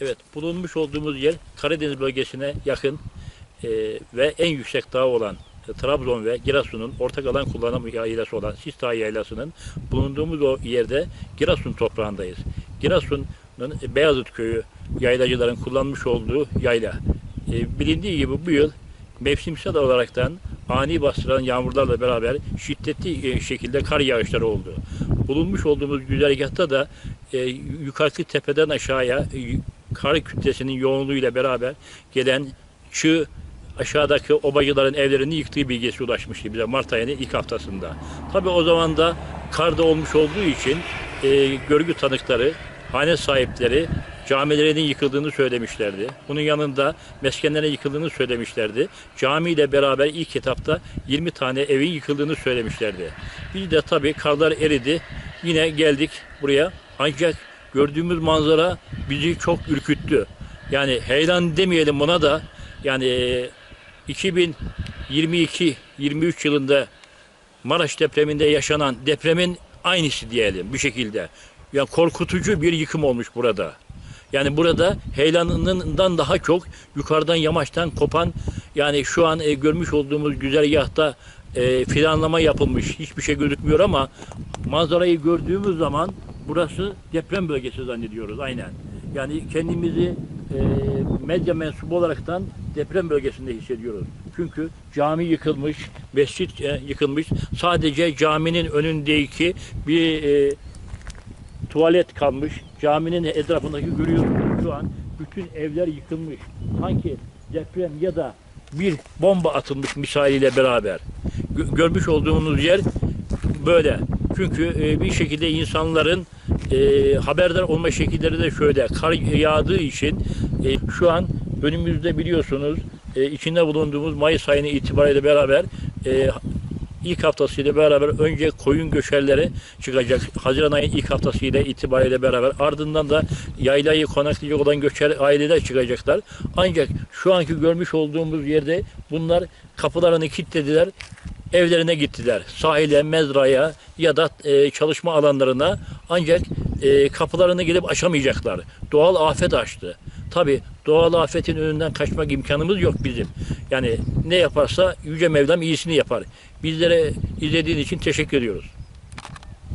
Evet, bulunmuş olduğumuz yer Karadeniz bölgesine yakın e, ve en yüksek dağ olan e, Trabzon ve Giresun'un ortak alan kullanım yaylası olan Sistağ Yaylası'nın bulunduğumuz o yerde Giresun toprağındayız. Giresun'un e, Beyazıt Köyü yaylacıların kullanmış olduğu yayla. E, bilindiği gibi bu yıl mevsimsel olaraktan ani bastıran yağmurlarla beraber şiddetli e, şekilde kar yağışları oldu. Bulunmuş olduğumuz güzergahta da e, yukarıki tepeden aşağıya e, kar kütlesinin yoğunluğuyla beraber gelen çığ aşağıdaki obacıların evlerini yıktığı bilgisi ulaşmıştı bize Mart ayının ilk haftasında. Tabi o zaman da karda olmuş olduğu için e, görgü tanıkları, hane sahipleri camilerinin yıkıldığını söylemişlerdi. Bunun yanında meskenlerin yıkıldığını söylemişlerdi. Camiyle beraber ilk etapta 20 tane evin yıkıldığını söylemişlerdi. Biz de tabii karlar eridi. Yine geldik buraya. Ancak gördüğümüz manzara bizi çok ürküttü. Yani heyelan demeyelim buna da yani e, 2022-23 yılında Maraş depreminde yaşanan depremin aynısı diyelim bir şekilde. Yani korkutucu bir yıkım olmuş burada. Yani burada heyelanından daha çok yukarıdan yamaçtan kopan yani şu an e, görmüş olduğumuz güzergahta e, filanlama yapılmış. Hiçbir şey gözükmüyor ama manzarayı gördüğümüz zaman burası deprem bölgesi zannediyoruz aynen. Yani kendimizi e, medya mensubu olaraktan deprem bölgesinde hissediyoruz. Çünkü cami yıkılmış, mescit e, yıkılmış. Sadece caminin önündeki bir e, tuvalet kalmış. Caminin etrafındaki görüyorsunuz şu an bütün evler yıkılmış. Sanki deprem ya da bir bomba atılmış misaliyle beraber. Gö- görmüş olduğunuz yer böyle. Çünkü e, bir şekilde insanların e, haberdar olma şekilleri de şöyle. Kar yağdığı için e, şu an önümüzde biliyorsunuz e, içinde bulunduğumuz Mayıs ayını itibariyle beraber e, ilk haftasıyla beraber önce koyun göçerleri çıkacak. Haziran ayının ilk haftasıyla itibariyle beraber ardından da yaylayı konaklayacak olan göçer aileler çıkacaklar. Ancak şu anki görmüş olduğumuz yerde bunlar kapılarını kilitlediler. Evlerine gittiler. Sahile, mezraya ya da e, çalışma alanlarına ancak e, kapılarını gidip açamayacaklar. Doğal afet açtı. Tabi doğal afetin önünden kaçmak imkanımız yok bizim. Yani ne yaparsa Yüce Mevlam iyisini yapar. Bizlere izlediğin için teşekkür ediyoruz.